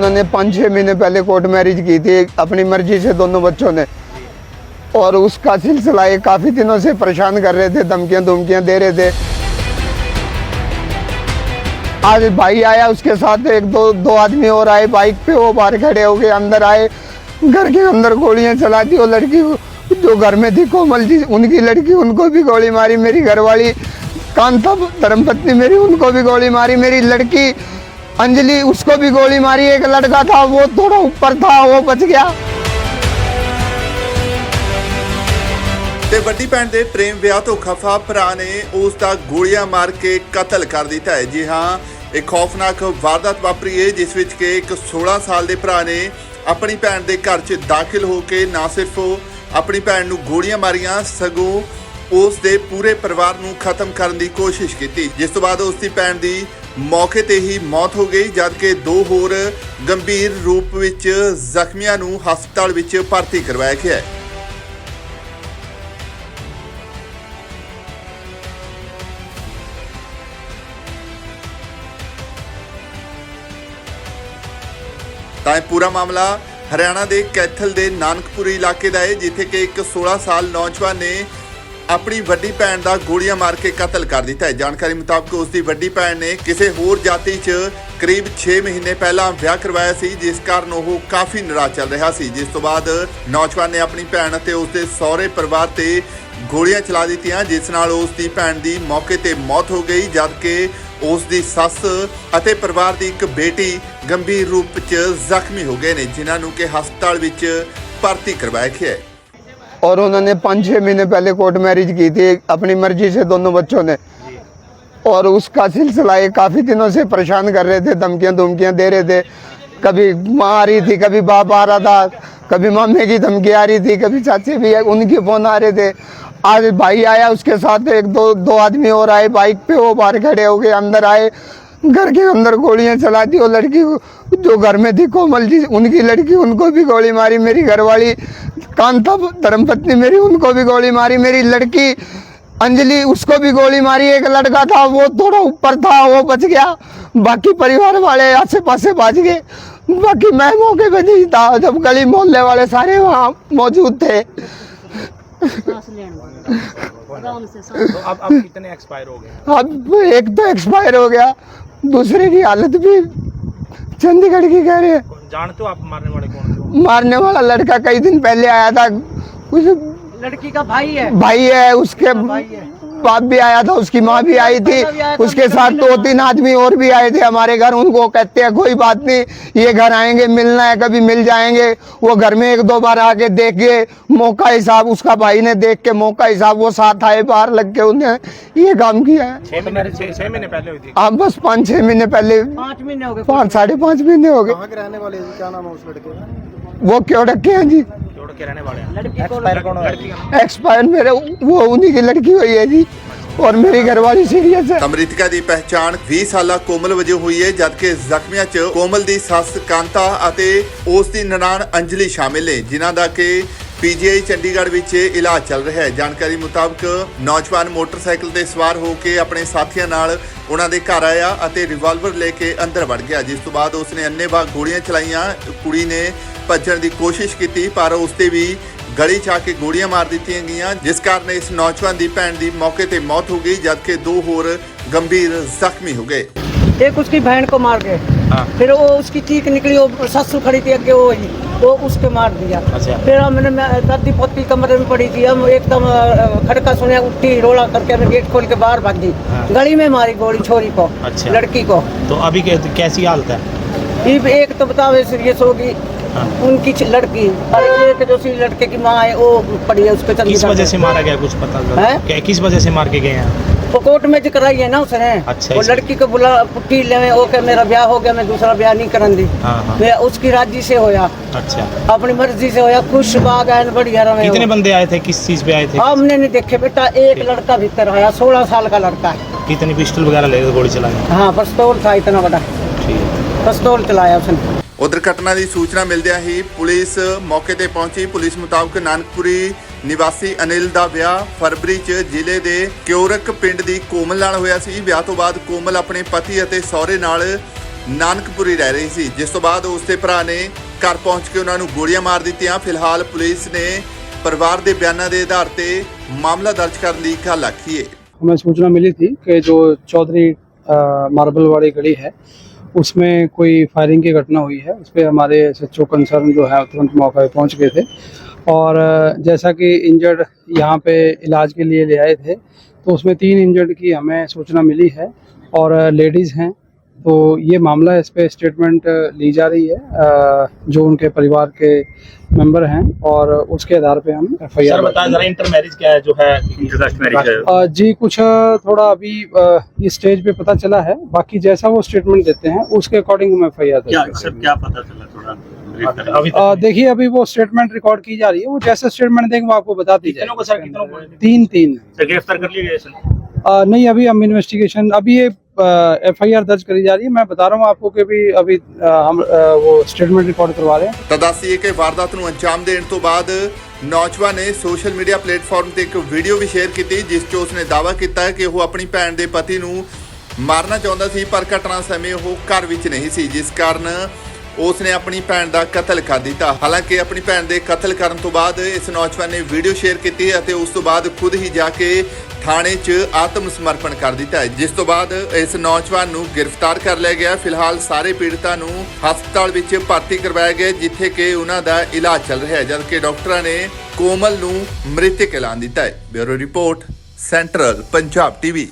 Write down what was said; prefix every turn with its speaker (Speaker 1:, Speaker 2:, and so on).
Speaker 1: उन्होंने पाँच छः महीने पहले कोर्ट मैरिज की थी अपनी मर्ज़ी से दोनों बच्चों ने। और उसका सिलसिला ये काफ़ी दिनों से परेशान कर रहे थे, धमकियाँ धमकियाँ दे रहे थे। आज भाई आया उसके साथ, एक दो दो आदमी और आए बाइक पे वो बाहर खड़े हो गए, अंदर आए, घर के अंदर गोलियाँ चला दी, वो लड़की जो घर में थी, कोमल जी, उनकी लड़की, उनको भी गोली मारी, मेरी घरवाली, कांता, धर्मपत्नी मेरी, उनको भी गोली मारी, मेरी लड़की अंजलि उसको भी गोली मारी एक लड़का था वो थोड़ा ऊपर था वो बच गया
Speaker 2: ਤੇ ਵੱਡੀ ਭੈਣ ਦੇ ਪ੍ਰੇਮ ਵਿਆਹ ਤੋਂ ਖਫਾ ਭਰਾ ਨੇ ਉਸ ਦਾ ਗੋਲੀਆਂ ਮਾਰ ਕੇ ਕਤਲ ਕਰ ਦਿੱਤਾ ਹੈ ਜੀ ਹਾਂ ਇੱਕ ਖੌਫਨਾਕ ਵਾਰਦਾਤ ਵਾਪਰੀ ਹੈ ਜਿਸ ਵਿੱਚ ਕਿ ਇੱਕ 16 ਸਾਲ ਦੇ ਭਰਾ ਨੇ ਆਪਣੀ ਭੈਣ ਦੇ ਘਰ 'ਚ ਦਾਖਲ ਹੋ ਕੇ ਨਾ ਸਿਰਫ ਉਹ ਆਪਣੀ ਭੈਣ ਨੂੰ ਗੋਲੀਆਂ ਮਾਰੀਆਂ ਸਗੋਂ ਉਸ ਦੇ ਪੂਰੇ ਪਰਿਵਾਰ ਨੂੰ ਖਤਮ ਕਰਨ ਦੀ ਕੋਸ਼ਿਸ਼ ਕੀਤੀ ਜਿਸ ਤੋਂ ਬਾਅਦ ਉਸ ਦੀ ਭੈਣ ਦੀ ਮੌਕੇ ਤੇ ਹੀ ਮੌਤ ਹੋ ਗਈ, ਜਦਕਿ ਦੋ ਹੋਰ ਗੰਭੀਰ ਰੂਪ ਵਿੱਚ ਜ਼ਖਮੀਆਂ ਨੂੰ ਹਸਪਤਾਲ ਵਿੱਚ ਭਰਤੀ ਕਰਵਾਇਆ ਗਿਆ ਹੈ। ਤਾਂ ਇਹ ਪੂਰਾ ਮਾਮਲਾ ਹਰਿਆਣਾ ਦੇ ਕੈਥਲ ਦੇ ਨਾਨਕਪੁਰੀ ਇਲਾਕੇ ਦਾ ਹੈ, ਜਿੱਥੇ ਕਿ ਇੱਕ 16 ਸਾਲ ਨੌਜਵਾਨ ਨੇ ਆਪਣੀ ਵੱਡੀ ਭੈਣ ਦਾ ਗੋਲੀਆਂ ਮਾਰ ਕੇ ਕਤਲ ਕਰ ਦਿੱਤਾ ਹੈ। ਜਾਣਕਾਰੀ ਮੁਤਾਬਕ ਉਸ ਦੀ ਵੱਡੀ ਭੈਣ ਨੇ ਕਿਸੇ ਹੋਰ ਜਾਤੀ 'ਚ ਕਰੀਬ 6 ਮਹੀਨੇ ਪਹਿਲਾਂ ਵਿਆਹ ਕਰਵਾਇਆ ਸੀ, ਜਿਸ ਕਾਰਨ ਉਹ ਕਾਫੀ ਨਾਰਾਜ਼ ਚੱਲ ਰਿਹਾ ਸੀ। ਜਿਸ ਤੋਂ ਬਾਅਦ ਨੌਜਵਾਨ ਨੇ ਆਪਣੀ ਭੈਣ ਅਤੇ ਉਸ ਦੇ ਸਹੁਰੇ ਪਰਿਵਾਰ ਤੇ ਗੋਲੀਆਂ ਚਲਾ ਦਿੱਤੀਆਂ, ਜਿਸ ਨਾਲ ਉਸ ਦੀ ਭੈਣ ਦੀ ਮੌਕੇ ਤੇ ਮੌਤ ਹੋ ਗਈ, ਜਦਕਿ ਉਸ ਦੀ ਸੱਸ ਅਤੇ ਪਰਿਵਾਰ ਦੀ ਇੱਕ ਬੇਟੀ ਗੰਭੀਰ ਰੂਪ 'ਚ ਜ਼ਖਮੀ ਹੋ ਗਏ ਨੇ, ਜਿਨ੍ਹਾਂ ਨੂੰ ਕਿ ਹਸਪਤਾਲ ਵਿੱਚ ਭਰਤੀ ਕਰਵਾਇਆ ਗਿਆ ਹੈ।
Speaker 1: और उन्होंने पाँच छः महीने पहले कोर्ट मैरिज की थी अपनी मर्ज़ी से दोनों बच्चों ने। और उसका सिलसिला ये काफ़ी दिनों से परेशान कर रहे थे धमकियाँ धमकियाँ दे रहे थे। कभी माँ आ रही थी कभी बाप आ रहा था कभी मम्मी की धमकी आ रही थी कभी चाची भी उनके फ़ोन आ रहे थे। आज भाई आया उसके साथ एक दो दो आदमी और आए बाइक पे वो बाहर खड़े हो गए अंदर आए घर के अंदर गोलियाँ चला दी वो लड़की जो घर में थी कोमल जी उनकी लड़की उनको भी गोली मारी मेरी घरवाली कांता धर्मपत्नी मेरी उनको भी गोली मारी। मेरी लड़की अंजलि उसको भी गोली मारी। एक लड़का था वो थोड़ा ऊपर था वो बच गया। बाकी परिवार वाले आसे पासे बच गए। बाकी मैं मौके पे नहीं था जब गली मोहल्ले वाले सारे वहाँ मौजूद थे।
Speaker 3: तो अब अब कितने एक्सपायर हो गए?
Speaker 1: अब एक तो एक्सपायर हो गया दूसरे की हालत भी चंडीगढ़ की कह रहे हैं।
Speaker 3: जानते हो आप मारने वाले कौन?
Speaker 1: मारने वाला लड़का कई दिन पहले आया था। कुछ
Speaker 4: लड़की का भाई है।
Speaker 1: भाई है उसके
Speaker 4: भाई है।
Speaker 1: बाप भी आया था उसकी माँ भी आई थी। उसके साथ दो तीन आदमी और भी आए थे हमारे घर। उनको कहते हैं कोई बात नहीं ये घर आएँगे मिलना है कभी मिल जाएँगे। वो घर में एक दो बार आके देख के मौका हिसाब उसका भाई ने देख के मौका हिसाब वो साथ आए बाहर लग के उन्हें ये काम किया है।
Speaker 3: छह छह छह महीने पहले हुई थी।
Speaker 1: आप बस पाँच छह महीने पहले।
Speaker 4: पाँच महीने हो गए।
Speaker 1: पाँच साढ़े पाँच महीने हो गए।
Speaker 5: कहाँ के रहने वाले हैं जी? क्या नाम है उस लड़के का
Speaker 1: वो क्यों रखे हैं जी
Speaker 3: जोड़ के रहने वाले हैं
Speaker 4: लड़की को
Speaker 3: लड़की का नाम
Speaker 1: एक्सपायर मेरे वो उन्हीं की लड़की हुई है जी और मेरी घरवाली सीरियस है
Speaker 2: ਅਮ੍ਰਿਤਕਾ ਦੀ ਪਹਿਚਾਣ 20 ਸਾਲਾ ਕੋਮਲ ਵਜੋਂ ਹੋਈ ਹੈ ਜਦਕਿ ਜ਼ਖਮੀਆਂ 'ਚ ਕੋਮਲ ਦੀ ਸੱਸ ਕਾਂਤਾ ਅਤੇ ਉਸ ਦੀ ਨਨਾਣ ਅੰਜਲੀ ਸ਼ਾਮਿਲ ਨੇ ਜਿਨ੍ਹਾਂ ਦਾ ਕਿ ਪੀਜੀਆਈ ਚੰਡੀਗੜ੍ਹ ਵਿੱਚ ਇਲਾਜ ਚੱਲ ਰਿਹਾ ਹੈ ਜਾਣਕਾਰੀ ਮੁਤਾਬਕ ਨੌਜਵਾਨ ਮੋਟਰਸਾਈਕਲ ਤੇ ਸਵਾਰ ਹੋ ਕੇ ਆਪਣੇ ਸਾਥੀਆਂ ਨਾਲ ਉਹਨਾਂ ਦੇ ਘਰ ਆਇਆ ਅਤੇ ਰਿਵਾਲਵਰ ਲੈ ਕੇ ਅੰਦਰ ਵੜ ਗਿਆ ਜਿਸ ਤੋਂ ਬਾਅਦ ਉਸਨੇ ਅੰਨੇਵਾਹ ਗੋਲੀਆਂ ਚਲਾਈਆਂ ਕੁੜੀ ਨੇ ਭੱਜਣ ਦੀ ਕੋਸ਼ਿਸ਼ ਕੀਤੀ ਪਰ ਉਸ ਤੇ ਵੀ ਗਲੀ ਚ ਆ ਕੇ ਗੋਲੀਆਂ ਮਾਰ ਦਿੱਤੀਆਂ ਗਈਆਂ ਜਿਸ ਕਾਰਨ ਇਸ ਨੌਜਵਾਨ ਦੀ ਭੈਣ ਦੀ ਮੌਕੇ ਤੇ ਮੌਤ ਹੋ ਗਈ ਜਦਕਿ ਦੋ ਹੋਰ ਗੰਭੀਰ ਜ਼ਖਮੀ ਹੋ ਗਏ
Speaker 4: एक उसकी बहन को मार गए
Speaker 3: हाँ।
Speaker 4: फिर वो उसकी चीख निकली वो ससुर खड़ी थी अगे वो ही वो उसके मार दिया
Speaker 3: अच्छा।
Speaker 4: फिर हमने मैं दादी पोती कमरे में पड़ी थी हम एकदम खड़का सुने उठी रोला करके हमें गेट खोल के बाहर भाग दी
Speaker 3: हाँ।
Speaker 4: गली में मारी गोली छोरी को
Speaker 3: अच्छा।
Speaker 4: लड़की को
Speaker 3: तो अभी कैसी हालत है
Speaker 4: एक तो बताओ सीरियस होगी। उनकी लड़की। और एक जो सी लड़के की माँ है वो पड़ी है उसको
Speaker 3: किस वजह से मारा गया कुछ पता?
Speaker 4: हैं?
Speaker 3: क्या किस वजह से मार के गए हैं?
Speaker 4: वो कोर्ट में जो कराई है ना उसने।
Speaker 3: अच्छा,
Speaker 4: वो लड़की को बुला पुट्टी ले वो के मेरा ब्याह हो गया मैं दूसरा ब्याह नहीं करन दी।
Speaker 3: हाँ हाँ।
Speaker 4: मैं उसकी राज़ी से होया।
Speaker 3: अच्छा।
Speaker 4: अपनी मर्ज़ी से होया खुश बाग है बढ़िया रहे
Speaker 3: कितने बंदे आए थे किस चीज़ पे आए थे?
Speaker 4: हमने नहीं देखे बेटा एक लड़का भीतर आया सोलह साल का लड़का है।
Speaker 3: कितनी पिस्टल वगैरह लेकर गोली चलानी
Speaker 4: हाँ पिस्तौल था इतना बड़ा।
Speaker 3: है
Speaker 4: पिस्तौल चलाया उसने।
Speaker 2: ਉਧਰ ਘਟਨਾ ਦੀ ਸੂਚਨਾ ਮਿਲਦਿਆਂ ਹੀ ਪੁਲਿਸ ਮੌਕੇ ਤੇ ਪਹੁੰਚੀ ਪੁਲਿਸ ਮੁਤਾਬਕ ਨਾਨਕਪੁਰੀ ਨਿਵਾਸੀ ਅਨਿਲ ਦਾ ਵਿਆਹ ਫਰਵਰੀ 'ਚ ਜ਼ਿਲ੍ਹੇ ਦੇ ਕਿਉਰਕ ਪਿੰਡ ਦੀ ਕੋਮਲ ਨਾਲ ਹੋਇਆ ਸੀ ਵਿਆਹ ਤੋਂ ਬਾਅਦ ਕੋਮਲ ਆਪਣੇ ਪਤੀ ਅਤੇ ਸਹੁਰੇ ਨਾਲ ਨਾਨਕਪੁਰੀ ਰਹਿ ਰਹੀ ਸੀ ਜਿਸ ਤੋਂ ਬਾਅਦ ਉਸ ਦੇ ਭਰਾ ਨੇ ਘਰ ਪਹੁੰਚ ਕੇ ਉਹਨਾਂ ਨੂੰ ਗੋਲੀਆਂ ਮਾਰ ਦਿੱਤੀਆਂ ਫਿਲਹਾਲ ਪੁਲਿਸ ਨੇ ਪਰਿਵਾਰ ਦੇ ਬਿਆਨਾਂ ਦੇ ਆਧਾਰ ਤੇ ਮਾਮਲਾ ਦਰਜ ਕਰਨ ਦੀ ਗੱਲ ਆਖੀ ਹੈ
Speaker 5: हमें सूचना मिली थी कि जो चौधरी अ, मार्बल वाली गली है उसमें कोई फायरिंग की घटना हुई है उस पर हमारे एसएचओ कंसर्न जो है, तुरंत मौके पर पहुँच गए थे। और, जैसा कि इंजर्ड यहाँ पे इलाज के लिए ले आए थे तो उसमें तीन इंजर्ड की हमें सूचना मिली है। और लेडीज़ हैं तो ये मामला इस पे स्टेटमेंट ली जा रही है जो उनके परिवार के मेंबर हैं और उसके आधार पे हम एफ़ आई
Speaker 3: सर बताएँ जरा इंटर मैरिज क्या है जो है?
Speaker 5: जी कुछ थोड़ा अभी इस स्टेज पे पता चला है। बाकी जैसा वो स्टेटमेंट देते हैं उसके अकॉर्डिंग हम एफ़ आई आर
Speaker 6: क्या क्या पता चला थोड़ा?
Speaker 5: देखिए अभी वो स्टेटमेंट रिकॉर्ड की जा रही है। वो जैसे स्टेटमेंट देंगे वो आपको बता दी
Speaker 3: कितनों को सर कितनों को?
Speaker 5: तीन तीन।
Speaker 6: गिरफ़्तार कर लिए गए
Speaker 5: नहीं अभी हम इन्वेस्टिगेशन अभी ये एफ आई आर दर्ज करी जा रही है मैं बता रहा हूँ आपको कि भी अभी अ, हम अ, वो स्टेटमेंट रिकॉर्ड करवा रहे हैं
Speaker 2: ਤਾਂ ਦੱਸੀਏ ਕਿ ਵਾਰਦਾਤ ਨੂੰ ਅੰਜਾਮ ਦੇਣ ਤੋਂ ਬਾਅਦ ਨੌਜਵਾਨ ਨੇ ਸੋਸ਼ਲ ਮੀਡੀਆ ਪਲੇਟਫਾਰਮ ਤੇ ਇੱਕ ਵੀਡੀਓ ਵੀ ਸ਼ੇਅਰ ਕੀਤੀ ਜਿਸ 'ਚ ਉਸਨੇ ਦਾਅਵਾ ਕੀਤਾ ਹੈ ਕਿ ਉਹ ਆਪਣੀ ਭੈਣ ਦੇ ਪਤੀ ਨੂੰ ਮਾਰਨਾ ਚਾਹੁੰਦਾ ਸੀ ਪਰ ਘਟਨਾ ਸਮੇਂ ਉਹ ਘਰ ਵਿੱਚ ਨਹੀਂ ਸੀ ਜਿਸ ਕਾਰਨ ਉਸਨੇ ਆਪਣੀ ਭੈਣ ਦਾ ਕਤਲ ਕਰ ਦਿੱਤਾ ਹਾਲਾਂਕਿ ਆਪਣੀ ਭੈਣ ਦੇ ਕਤਲ ਕਰਨ ਤੋਂ ਬਾਅਦ ਇਸ ਨੌਜਵਾਨ ਨੇ ਵੀਡੀਓ ਸ਼ੇਅਰ ਕੀਤੀ ਅਤੇ ਉਸ ਤੋਂ ਬਾਅਦ ਖੁਦ ਹੀ ਜਾ ਕੇ ਥਾਣੇ 'ਚ ਆਤਮ ਸਮਰਪਣ ਕਰ ਦਿੱਤਾ ਹੈ। ਜਿਸ ਤੋਂ ਬਾਅਦ ਇਸ ਨੌਜਵਾਨ ਨੂੰ ਗ੍ਰਿਫਤਾਰ ਕਰ ਲਿਆ ਗਿਆ। ਫਿਲਹਾਲ ਸਾਰੇ ਪੀੜਤਾਂ ਨੂੰ ਹਸਪਤਾਲ ਵਿੱਚ ਭਰਤੀ ਕਰਵਾਇਆ ਗਿਆ, ਜਿੱਥੇ ਕਿ ਉਹਨਾਂ ਦਾ ਇਲਾਜ ਚੱਲ ਰਿਹਾ ਹੈ, ਜਦਕਿ ਡਾਕਟਰਾਂ ਨੇ ਕੋਮਲ ਨੂੰ ਮ੍ਰਿਤਕ ਐਲਾਨ ਦਿੱਤਾ ਹੈ। Bureau report, central Punjab TV.